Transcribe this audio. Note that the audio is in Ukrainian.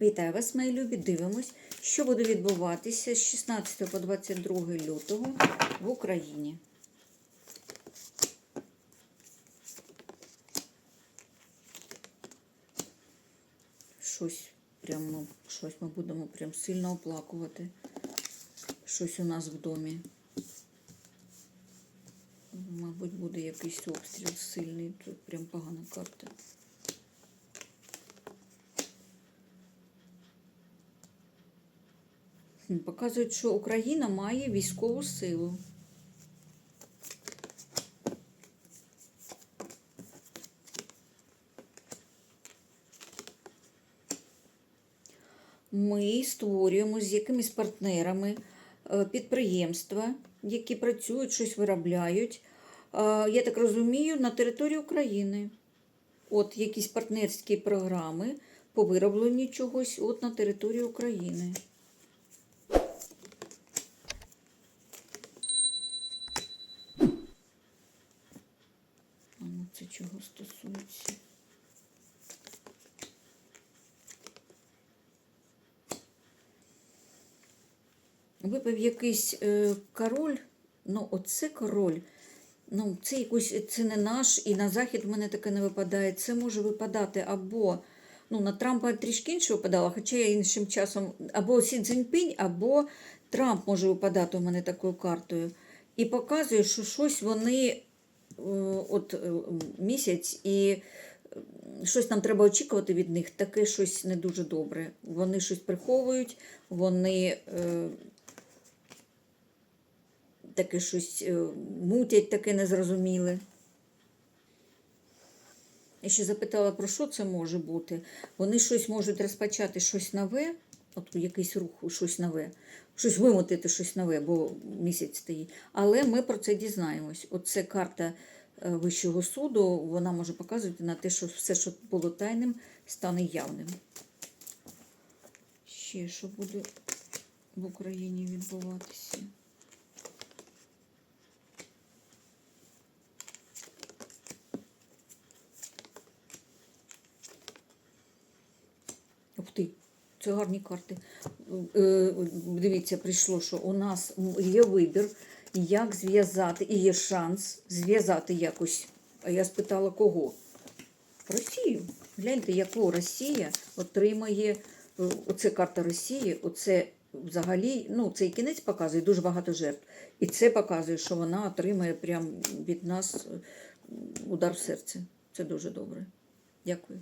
Вітаю вас, мої любі. Дивимось, що буде відбуватися з 16 по 22 лютого в Україні. Щось прямо, щось ми будемо прям сильно оплакувати. Щось у нас в домі. Мабуть, буде якийсь обстріл сильний. Тут прям погана карта. Показують, що Україна має військову силу. Ми створюємо з якимись партнерами е, підприємства, які працюють, щось виробляють. Е, Я так розумію, на території України. От якісь партнерські програми по виробленню чогось от на території України. А ну це чого стосується? Випав якийсь е, король, ну оце король. Ну, це якось це не наш, і на захід в мене таке не випадає. Це може випадати або ну, на Трампа трішки інше випадало, хоча я іншим часом або Сі Цзіньпінь, або Трамп може випадати у мене такою картою. І показує, що щось вони от е, місяць і е, щось нам треба очікувати від них, таке щось не дуже добре. Вони щось приховують, вони. Е, таке щось е, мутять, таке незрозуміле. Я ще запитала, про що це може бути. Вони щось можуть розпочати щось нове, от якийсь рух, щось нове, щось вимотити щось нове, бо місяць стоїть. Але ми про це дізнаємось. Оце карта е, Вищого суду, вона може показувати на те, що все, що було тайним, стане явним. Ще що буде в Україні відбуватися? Ух ти, це гарні карти. Е, Дивіться, прийшло, що у нас є вибір, як зв'язати, і є шанс зв'язати якось. А я спитала кого? Росію. Гляньте, яку Росія отримає. е, Оце карта Росії, оце взагалі, ну, цей кінець показує дуже багато жертв. І це показує, що вона отримає прям від нас е, удар в серце. Це дуже добре. Дякую.